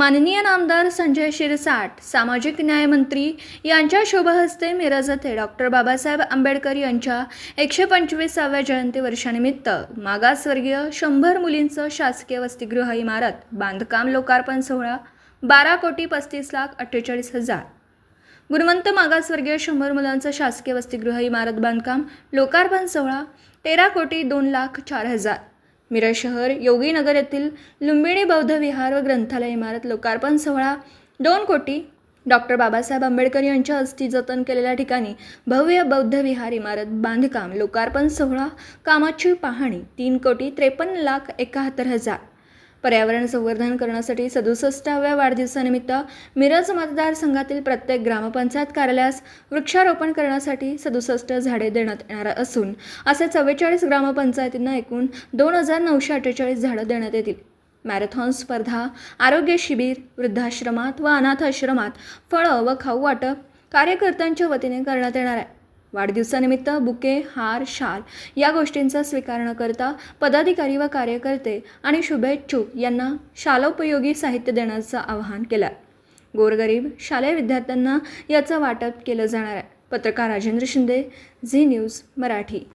माननीय नामदार संजय शिरसाट सामाजिक न्यायमंत्री यांच्या शुभहस्ते मिरज येथे डॉक्टर बाबासाहेब आंबेडकर यांच्या एकशे पंचवीसाव्या जयंती वर्षानिमित्त मागासवर्गीय शंभर मुलींचं शासकीय वसतिगृह इमारत बांधकाम लोकार्पण सोहळा बारा कोटी पस्तीस लाख अठ्ठेचाळीस हजार. गुणवंत मागासवर्गीय शंभर मुलांचं शासकीय वसतिगृह इमारत बांधकाम लोकार्पण सोहळा तेरा कोटी दोन लाख चार हजार. मिरज शहर योगीनगर येथील लुंबिणी बौद्ध विहार व ग्रंथालय इमारत लोकार्पण सोहळा. दोन कोटी डॉक्टर बाबासाहेब आंबेडकर यांच्या अस्थी जतन केलेल्या ठिकाणी भव्य बौद्ध विहार इमारत बांधकाम लोकार्पण सोहळा कामाची पाहणी तीन कोटी त्रेपन्न लाख एकाहत्तर हजार. पर्यावरण संवर्धन करण्यासाठी सदुसष्टाव्या वाढदिवसानिमित्त मिरज मतदारसंघातील प्रत्येक ग्रामपंचायत कार्यालयास वृक्षारोपण करण्यासाठी सदुसष्ट झाडे देण्यात येणार असून असे चव्वेचाळीस ग्रामपंचायतींना एकूण दोन हजार नऊशे अठ्ठेचाळीस झाडं देण्यात येतील. मॅरेथॉन स्पर्धा आरोग्य शिबिर वृद्धाश्रमात व अनाथ आश्रमात फळं व खाऊ वाटप कार्यकर्त्यांच्या वतीने करण्यात येणार आहे. वाढदिवसानिमित्त बुके हार शाल या गोष्टींचा स्वीकार न करता पदाधिकारी व कार्यकर्ते आणि शुभेच्छुक यांना शालोपयोगी साहित्य देण्याचं आवाहन केलं. गोरगरीब शालेय विद्यार्थ्यांना याचं वाटप केलं जाणार आहे. पत्रकार राजेंद्र शिंदे झी न्यूज मराठी.